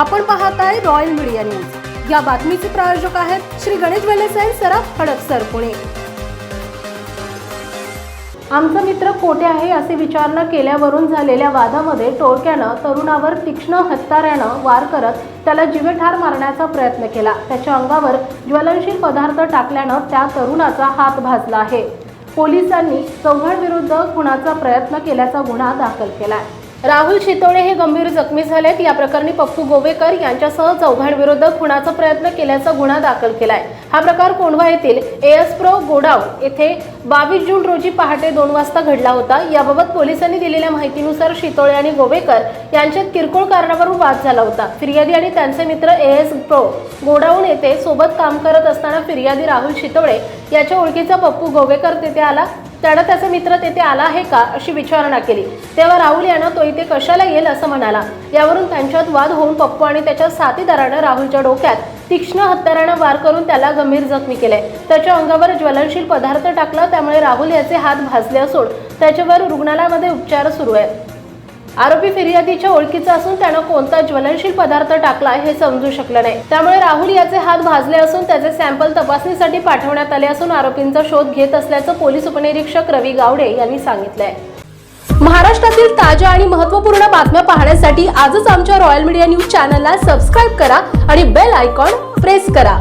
आपण पाहत आहे रॉयल मीडिया न्यूज या बातमीचे प्रायोजक आहेत श्री गणेश वेलेसाई सराफ हडपसर पुणे. आमचा मित्र कोठे आहे असे विचारणा केल्यावरून झालेल्या वादामध्ये टोळक्यानं तरुणावर तीक्ष्ण हत्यारानं वार करत त्याला जीवेठार मारण्याचा प्रयत्न केला. त्याच्या अंगावर ज्वलनशील पदार्थ टाकल्यानं त्या तरुणाचा हात भाजला आहे. पोलिसांनी चौघांविरुद्ध खुनाचा प्रयत्न केल्याचा गुन्हा दाखल केला आहे राहुल शितोळे हे गंभीर जखमी झालेत. या प्रकरणी पप्पू गोवेकर यांच्यासह चौघांविरोधात खुनाचा प्रयत्न केल्याचा गुन्हा दाखल केलाय. हा प्रकार कोंढवा येथील एएस प्रो गोडाऊन येथे बावीस जून रोजी पहाटे दोन वाजता घडला होता. याबाबत पोलिसांनी दिलेल्या माहितीनुसार शितोळे आणि गोवेकर यांच्यात किरकोळ कारणावरून वाद झाला होता. फिर्यादी आणि त्यांचे मित्र एएस प्रो गोडाऊन येथे सोबत काम करत असताना फिर्यादी राहुल शितोळे याच्या ओळखीचा पप्पू गोवेकर तेथे आला. त्यानं त्याचा मित्र तेथे आला आहे का अशी विचारणा केली. तेव्हा राहुल यानं तो इथे कशाला येईल असं म्हणाला. यावरून त्यांच्यात वाद होऊन पप्पू आणि त्याच्या साथीदारानं राहुलच्या डोक्यात तीक्ष्ण हत्यारानं वार करून त्याला गंभीर जखमी केले. त्याच्या अंगावर ज्वलनशील पदार्थ टाकला त्यामुळे राहुल याचे हात भाजले असून त्याच्यावर रुग्णालयामध्ये उपचार सुरू आहेत. आरोपी फिर्यादीच्या ओळखीचा असून त्यानं कोणता ज्वलनशील पदार्थ टाकला हे समजू शकलं नाही. त्यामुळे राहुल याचे हात भाजले असून त्याचे सॅम्पल तपासणीसाठी पाठवण्यात आले असून आरोपींचा शोध घेत असल्याचं पोलीस उपनिरीक्षक रवी गावडे यांनी सांगितलंय. महाराष्ट्रातील ताज्या आणि महत्त्वपूर्ण बातम्या पाहण्यासाठी आजच आमच्या रॉयल मीडिया न्यूज चॅनलला सबस्क्राईब करा आणि बेल आयकॉन प्रेस करा.